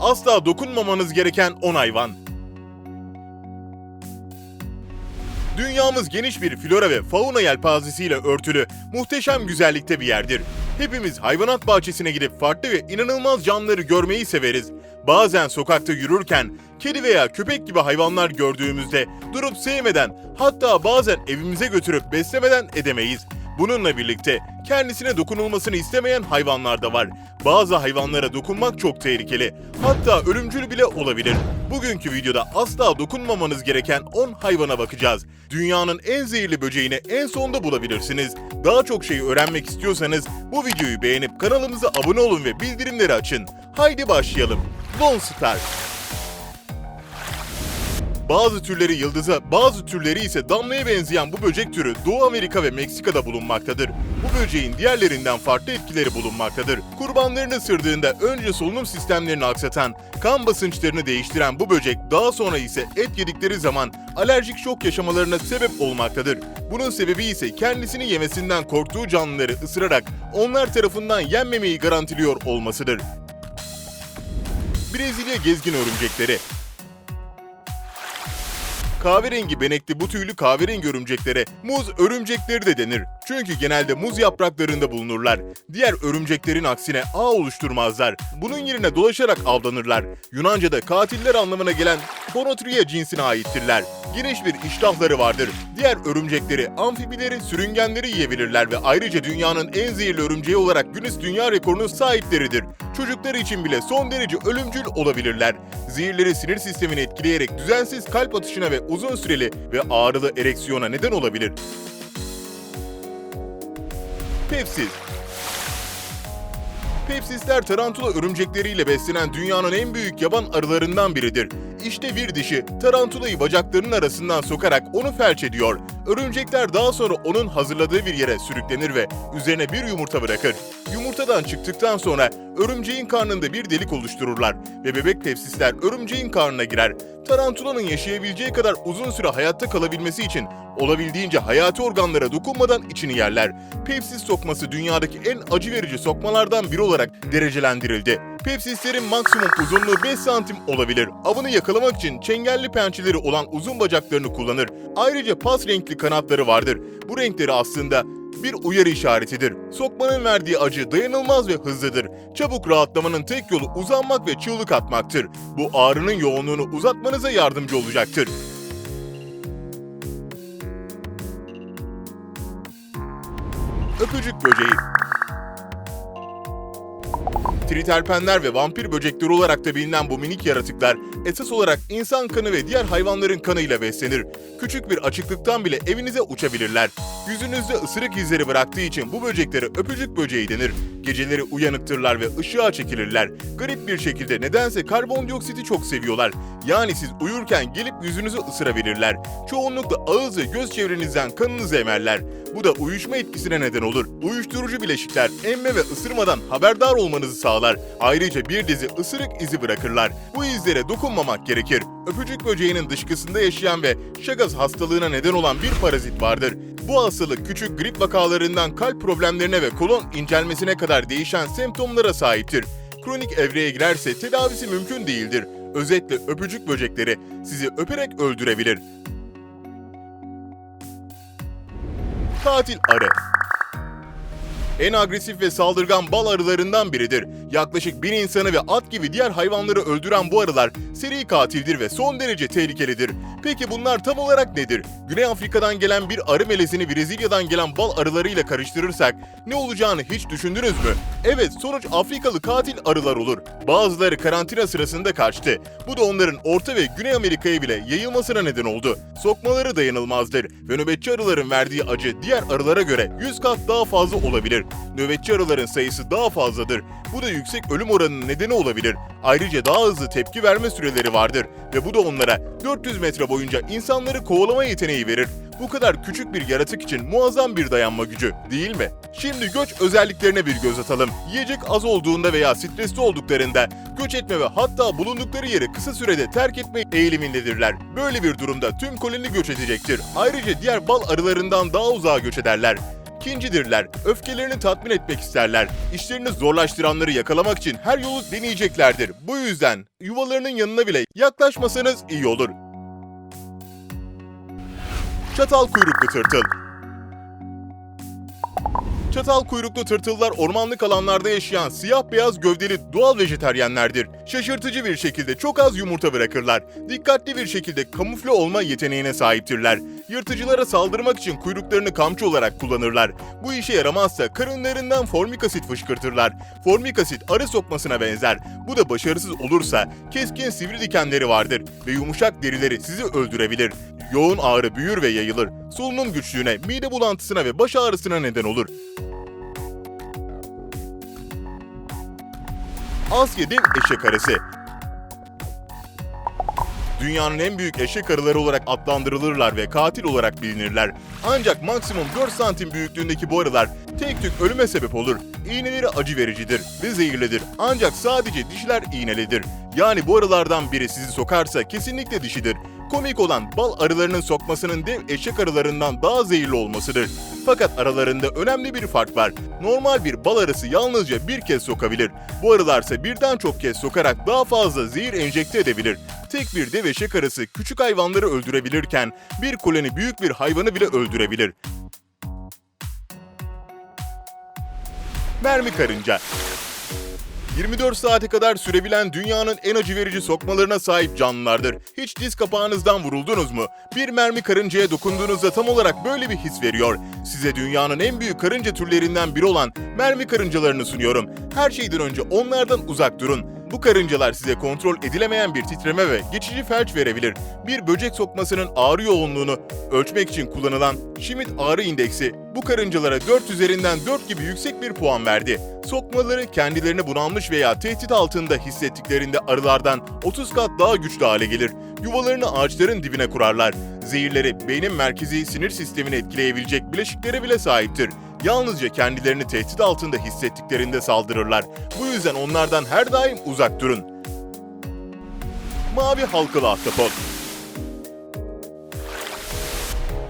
asla dokunmamanız gereken 10 hayvan. Dünyamız geniş bir flora ve fauna yelpazesiyle örtülü, muhteşem güzellikte bir yerdir. Hepimiz hayvanat bahçesine gidip farklı ve inanılmaz canlıları görmeyi severiz. Bazen sokakta yürürken kedi veya köpek gibi hayvanlar gördüğümüzde durup sevmeden hatta bazen evimize götürüp beslemeden edemeyiz. Bununla birlikte kendisine dokunulmasını istemeyen hayvanlar da var. Bazı hayvanlara dokunmak çok tehlikeli. Hatta ölümcül bile olabilir. Bugünkü videoda asla dokunmamanız gereken 10 hayvana bakacağız. Dünyanın en zehirli böceğini en sonda bulabilirsiniz. Daha çok şey öğrenmek istiyorsanız bu videoyu beğenip kanalımıza abone olun ve bildirimleri açın. Haydi başlayalım. Lone Star bazı türleri yıldıza, bazı türleri ise damlaya benzeyen bu böcek türü Doğu Amerika ve Meksika'da bulunmaktadır. Bu böceğin diğerlerinden farklı etkileri bulunmaktadır. Kurbanlarını ısırdığında önce solunum sistemlerini aksatan, kan basınçlarını değiştiren bu böcek daha sonra ise et yedikleri zaman alerjik şok yaşamalarına sebep olmaktadır. Bunun sebebi ise kendisini yemesinden korktuğu canlıları ısırarak onlar tarafından yenmemeyi garantiliyor olmasıdır. Brezilya gezgin örümcekleri Kahverengi benekli bu tüylü kahverengi örümceklere muz örümcekleri de denir. Çünkü genelde muz yapraklarında bulunurlar. Diğer örümceklerin aksine ağ oluşturmazlar. Bunun yerine dolaşarak avlanırlar. Yunanca'da katiller anlamına gelen Ponotria cinsine aittirler. Geniş bir iştahları vardır. Diğer örümcekleri, amfibileri, sürüngenleri yiyebilirler ve ayrıca dünyanın en zehirli örümceği olarak Guinness Dünya Rekoru'nun sahipleridir. Çocuklar için bile son derece ölümcül olabilirler. Zehirleri sinir sistemini etkileyerek düzensiz kalp atışına ve uzun süreli ve ağrılı ereksiyona neden olabilir. Pepsiz Pepsisler tarantula örümcekleriyle beslenen dünyanın en büyük yaban arılarından biridir. İşte bir dişi tarantulayı bacaklarının arasından sokarak onu felç ediyor. Örümcekler daha sonra onun hazırladığı bir yere sürüklenir ve üzerine bir yumurta bırakır. Yumurtadan çıktıktan sonra örümceğin karnında bir delik oluştururlar ve bebek pepsisler örümceğin karnına girer. Tarantulanın yaşayabileceği kadar uzun süre hayatta kalabilmesi için olabildiğince hayati organlara dokunmadan içini yerler. Pepsis sokması dünyadaki en acı verici sokmalardan biri olarak derecelendirildi. Pepsislerin maksimum uzunluğu 5 santim olabilir. Avını yakalamak için çengelli pençeleri olan uzun bacaklarını kullanır. Ayrıca pas renkli kanatları vardır. Bu renkleri aslında bir uyarı işaretidir. Sokmanın verdiği acı dayanılmaz ve hızlıdır. Çabuk rahatlamanın tek yolu uzanmak ve çığlık atmaktır. Bu ağrının yoğunluğunu uzatmanıza yardımcı olacaktır. Öpücük böceği Triterpenler ve vampir böcekleri olarak da bilinen bu minik yaratıklar esas olarak insan kanı ve diğer hayvanların kanıyla beslenir. Küçük bir açıklıktan bile evinize uçabilirler. Yüzünüzde ısırık izleri bıraktığı için bu böceklere öpücük böceği denir. Geceleri uyanıktırlar ve ışığa çekilirler. Garip bir şekilde nedense karbondioksiti çok seviyorlar. Yani siz uyurken gelip yüzünüzü ısırabilirler. Çoğunlukla ağız ve göz çevrenizden kanınızı emerler. Bu da uyuşma etkisine neden olur. Uyuşturucu bileşikler emme ve ısırmadan haberdar olmanızı sağlar. Ayrıca bir dizi ısırık izi bırakırlar. Bu izlere dokunmamak gerekir. Öpücük böceğinin dışkısında yaşayan ve Chagas hastalığına neden olan bir parazit vardır. Bu hastalık küçük grip vakalarından kalp problemlerine ve kolon incelmesine kadar değişen semptomlara sahiptir. Kronik evreye girerse tedavisi mümkün değildir. Özetle öpücük böcekleri sizi öperek öldürebilir. Katil arı en agresif ve saldırgan bal arılarından biridir. Yaklaşık bir insanı ve at gibi diğer hayvanları öldüren bu arılar seri katildir ve son derece tehlikelidir. Peki bunlar tam olarak nedir? Güney Afrika'dan gelen bir arı melezini Brezilya'dan gelen bal arılarıyla karıştırırsak ne olacağını hiç düşündünüz mü? Evet sonuç Afrikalı katil arılar olur. Bazıları karantina sırasında kaçtı. Bu da onların Orta ve Güney Amerika'ya bile yayılmasına neden oldu. Sokmaları dayanılmazdır ve nöbetçi arıların verdiği acı diğer arılara göre 100 kat daha fazla olabilir. Nöbetçi arıların sayısı daha fazladır. Bu da yüksek ölüm oranının nedeni olabilir. Ayrıca daha hızlı tepki verme süreleri vardır ve bu da onlara 400 metre boyunca insanları kovalama yeteneği verir. Bu kadar küçük bir yaratık için muazzam bir dayanma gücü, değil mi? Şimdi göç özelliklerine bir göz atalım. Yiyecek az olduğunda veya stresli olduklarında göç etme ve hatta bulundukları yeri kısa sürede terk etme eğilimindedirler. Böyle bir durumda tüm koloni göç edecektir. Ayrıca diğer bal arılarından daha uzağa göç ederler. Kincidirler, öfkelerini tatmin etmek isterler. İşlerini zorlaştıranları yakalamak için her yolu deneyeceklerdir. Bu yüzden yuvalarının yanına bile yaklaşmasanız iyi olur. Çatal kuyruklu tırtıl Çatal kuyruklu tırtıllar ormanlık alanlarda yaşayan siyah beyaz gövdeli doğal vejeteryenlerdir. Şaşırtıcı bir şekilde çok az yumurta bırakırlar. Dikkatli bir şekilde kamufle olma yeteneğine sahiptirler. Yırtıcılara saldırmak için kuyruklarını kamçı olarak kullanırlar. Bu işe yaramazsa karınlarından formik asit fışkırtırlar. Formik asit arı sokmasına benzer. Bu da başarısız olursa keskin sivri dikenleri vardır ve yumuşak derileri sizi öldürebilir. Yoğun ağrı büyür ve yayılır. Solunum güçlüğüne, mide bulantısına ve baş ağrısına neden olur. Asya dev eşek arısı. Dünyanın en büyük eşek arıları olarak adlandırılırlar ve katil olarak bilinirler. Ancak maksimum 4 santim büyüklüğündeki bu arılar tek tük ölüme sebep olur. İğneleri acı vericidir ve zehirlidir. Ancak sadece dişiler iğnelidir. Yani bu arılardan biri sizi sokarsa kesinlikle dişidir. Komik olan bal arılarının sokmasının dev eşek arılarından daha zehirli olmasıdır. Fakat aralarında önemli bir fark var. Normal bir bal arısı yalnızca bir kez sokabilir. Bu arılarsa birden çok kez sokarak daha fazla zehir enjekte edebilir. Tek bir dev eşek arısı küçük hayvanları öldürebilirken bir koloni büyük bir hayvanı bile öldürebilir. Mermi karınca 24 saate kadar sürebilen dünyanın en acı verici sokmalarına sahip canlılardır. Hiç diz kapağınızdan vuruldunuz mu? Bir mermi karıncaya dokunduğunuzda tam olarak böyle bir his veriyor. Size dünyanın en büyük karınca türlerinden biri olan mermi karıncalarını sunuyorum. Her şeyden önce onlardan uzak durun. Bu karıncalar size kontrol edilemeyen bir titreme ve geçici felç verebilir. Bir böcek sokmasının ağrı yoğunluğunu ölçmek için kullanılan Schmidt ağrı indeksi bu karıncalara 4 üzerinden 4 gibi yüksek bir puan verdi. Sokmaları kendilerini bunalmış veya tehdit altında hissettiklerinde arılardan 30 kat daha güçlü hale gelir. Yuvalarını ağaçların dibine kurarlar. Zehirleri beynin merkezi sinir sistemini etkileyebilecek bileşiklere bile sahiptir. Yalnızca kendilerini tehdit altında hissettiklerinde saldırırlar. Bu yüzden onlardan her daim uzak durun. Mavi halkalı ahtapot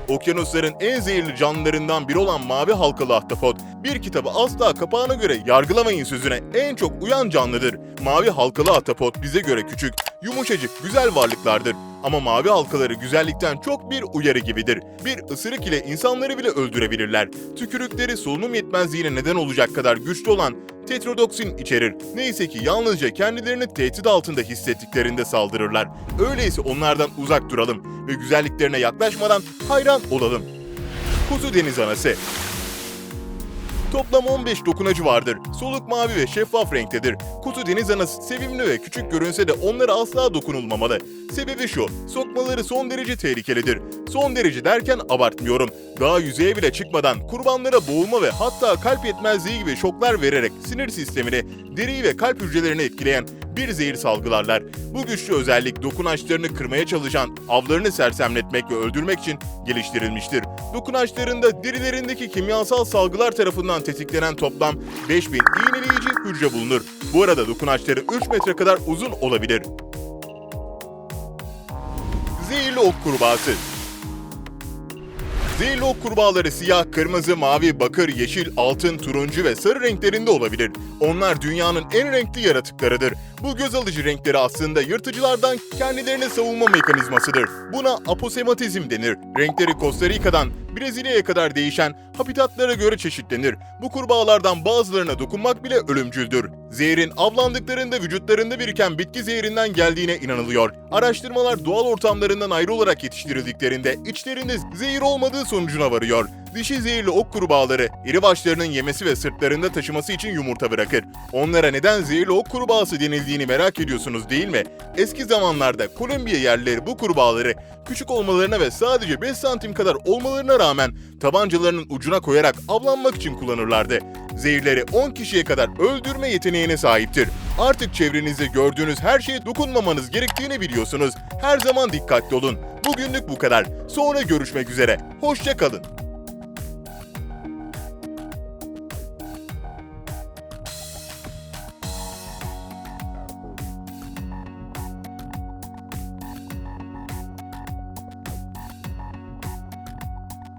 Okyanusların en zehirli canlılarından biri olan mavi halkalı ahtapot, bir kitabı asla kapağına göre yargılamayın sözüne en çok uyan canlıdır. Mavi halkalı ahtapot bize göre küçük, yumuşacık, güzel varlıklardır. Ama mavi halkaları güzellikten çok bir uyarı gibidir. Bir ısırık ile insanları bile öldürebilirler. Tükürükleri solunum yetmezliğine neden olacak kadar güçlü olan tetrodoksin içerir. Neyse ki yalnızca kendilerini tehdit altında hissettiklerinde saldırırlar. Öyleyse onlardan uzak duralım ve güzelliklerine yaklaşmadan hayran olalım. Kuzu deniz anası Toplam 15 dokunacı vardır. Soluk mavi ve şeffaf renktedir. Kutu deniz anası sevimli ve küçük görünse de onlara asla dokunulmamalı. Sebebi şu, sokmaları son derece tehlikelidir. Son derece derken abartmıyorum. Daha yüzeye bile çıkmadan kurbanlara boğulma ve hatta kalp yetmezliği gibi şoklar vererek sinir sistemini, deriyi ve kalp hücrelerini etkileyen bir zehir salgılarlar. Bu güçlü özellik dokunaçlarını kırmaya çalışan avlarını sersemletmek ve öldürmek için geliştirilmiştir. Dokunaçlarında derilerindeki kimyasal salgılar tarafından tetiklenen toplam 5000 iğneleyici hücre bulunur. Bu arada dokunaçları 3 metre kadar uzun olabilir. Zehirli ok kurbağası Zehirli ok kurbağaları siyah, kırmızı, mavi, bakır, yeşil, altın, turuncu ve sarı renklerinde olabilir. Onlar dünyanın en renkli yaratıklarıdır. Bu göz alıcı renkleri aslında yırtıcılardan kendilerini savunma mekanizmasıdır. Buna aposematizm denir. Renkleri Costa Rica'dan Brezilya'ya kadar değişen habitatlara göre çeşitlenir. Bu kurbağalardan bazılarına dokunmak bile ölümcüldür. Zehrin avlandıklarında vücutlarında biriken bitki zehrinden geldiğine inanılıyor. Araştırmalar doğal ortamlarından ayrı olarak yetiştirildiklerinde içlerinde zehir olmadığı sonucuna varıyor. Dişi zehirli ok kurbağaları iri başlarının yemesi ve sırtlarında taşıması için yumurta bırakır. Onlara neden zehirli ok kurbağası denildiğini merak ediyorsunuz değil mi? Eski zamanlarda Kolombiya yerlileri bu kurbağaları küçük olmalarına ve sadece 5 santim kadar olmalarına rağmen tabancalarının ucuna koyarak avlanmak için kullanırlardı. Zehirleri 10 kişiye kadar öldürme yeteneğine sahiptir. Artık çevrenizde gördüğünüz her şeye dokunmamanız gerektiğini biliyorsunuz. Her zaman dikkatli olun. Bugünlük bu kadar. Sonra görüşmek üzere. Hoşça kalın.